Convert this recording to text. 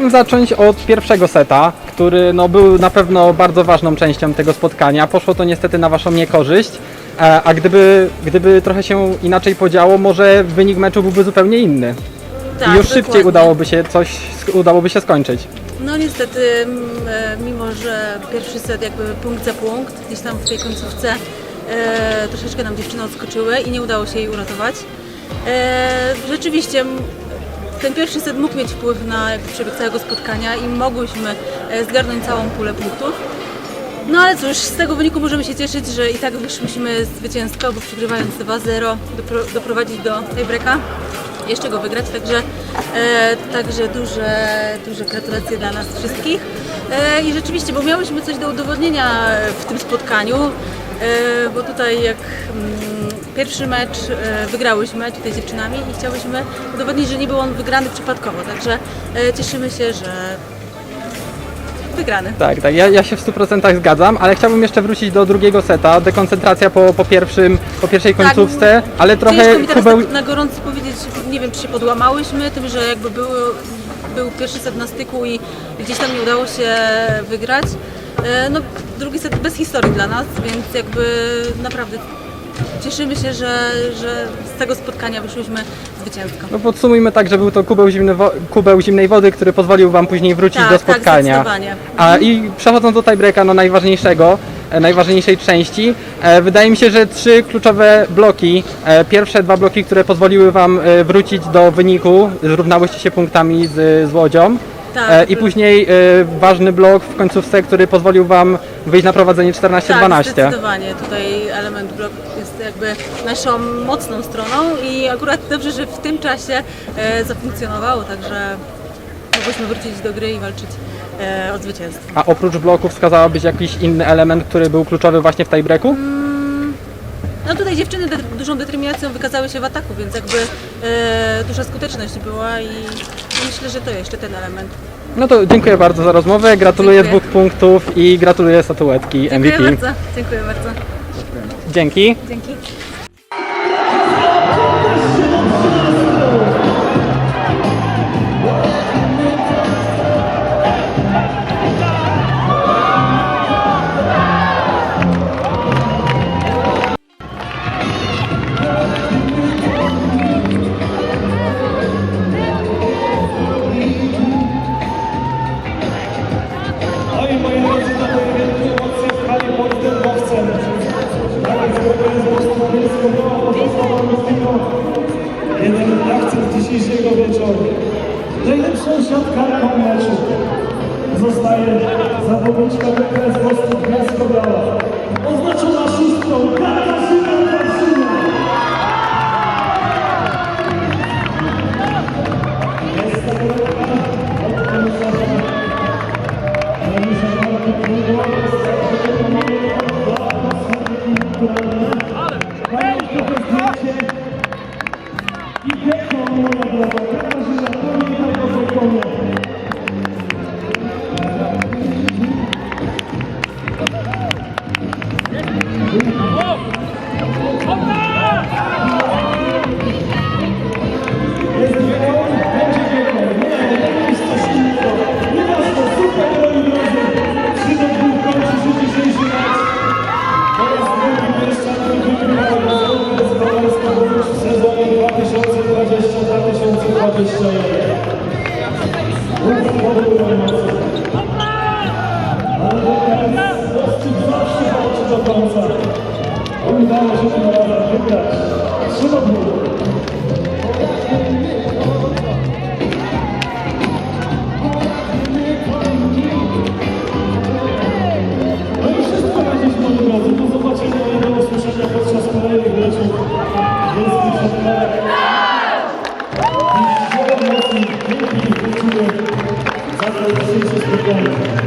chciałbym zacząć od pierwszego seta, który no, był na pewno bardzo ważną częścią tego spotkania. Poszło to niestety na waszą niekorzyść, e, a gdyby, gdyby trochę się inaczej podziało, może wynik meczu byłby zupełnie inny. Tak, I już szybciej dokładnie. udałoby się coś, udałoby się skończyć. No niestety, e, mimo że pierwszy set jakby punkt za punkt, gdzieś tam w tej końcówce e, troszeczkę nam dziewczyny odskoczyły i nie udało się jej uratować. E, rzeczywiście ten pierwszy set mógł mieć wpływ na przebieg całego spotkania i mogłyśmy e, zgarnąć całą pulę punktów. No ale cóż, z tego wyniku możemy się cieszyć, że i tak wyszliśmy zwycięsko, bo przegrywając 2-0 dopro- doprowadzić do tiebreaka, jeszcze go wygrać, także, e, także duże, duże gratulacje dla nas wszystkich. E, I rzeczywiście, bo miałyśmy coś do udowodnienia w tym spotkaniu, e, bo tutaj jak mm, pierwszy mecz e, wygrałyśmy tutaj z dziewczynami i chciałyśmy udowodnić, że nie był on wygrany przypadkowo, także e, cieszymy się, że wygrany. Tak, tak, ja, ja się w 100% zgadzam, ale chciałbym jeszcze wrócić do drugiego seta, dekoncentracja po, po, pierwszym, po pierwszej końcówce, ale trochę Tak, Ciężko mi teraz kubeł... tak na gorąco powiedzieć, nie wiem czy się podłamałyśmy tym, że jakby był, był pierwszy set na styku i gdzieś tam nie udało się wygrać. E, No drugi set bez historii dla nas, więc jakby naprawdę cieszymy się, że, że z tego spotkania wyszłyśmy zwycięsko. No podsumujmy tak, że był to kubeł, zimny wo- kubeł zimnej wody, który pozwolił wam później wrócić Tak, do tak, spotkania. zdecydowanie. A i przechodząc do tiebreaka, no najważniejszego, e, najważniejszej części, e, wydaje mi się, że trzy kluczowe bloki, e, pierwsze dwa bloki, które pozwoliły wam e, wrócić do wyniku, zrównałyście się punktami z, z Łodzią. Tak, E, I był- później e, ważny blok w końcówce, który pozwolił wam wyjść na prowadzenie 14-12. Tak, zdecydowanie. Tutaj element blok jest jakby naszą mocną stroną i akurat dobrze, że w tym czasie e, zafunkcjonowało, także mogłyśmy wrócić do gry i walczyć e, o zwycięstwo. A oprócz bloków wskazałabyś jakiś inny element, który był kluczowy właśnie w tiebreaku? No tutaj dziewczyny de- dużą determinacją wykazały się w ataku, więc jakby e, duża skuteczność była i myślę, że to jeszcze ten element. No to dziękuję bardzo za rozmowę, gratuluję Dziękuję. dwóch punktów i gratuluję statuetki Dziękuję MVP. bardzo. Dziękuję bardzo. Dzięki. Dzięki. Wieczoru. Najlepszą siatkarką meczu zostaje zawodniczka DKS Wostok Gwiazdko Biała. Oznaczona szóstką Katarzyna. Udało się. No i wszystko na dziś, moi drodzy. Do zobaczenia podczas kolejnych meczów wielkich szatkarek. I wiele emocji, pięknych wyczułych za to dzisiejsze spotkanie.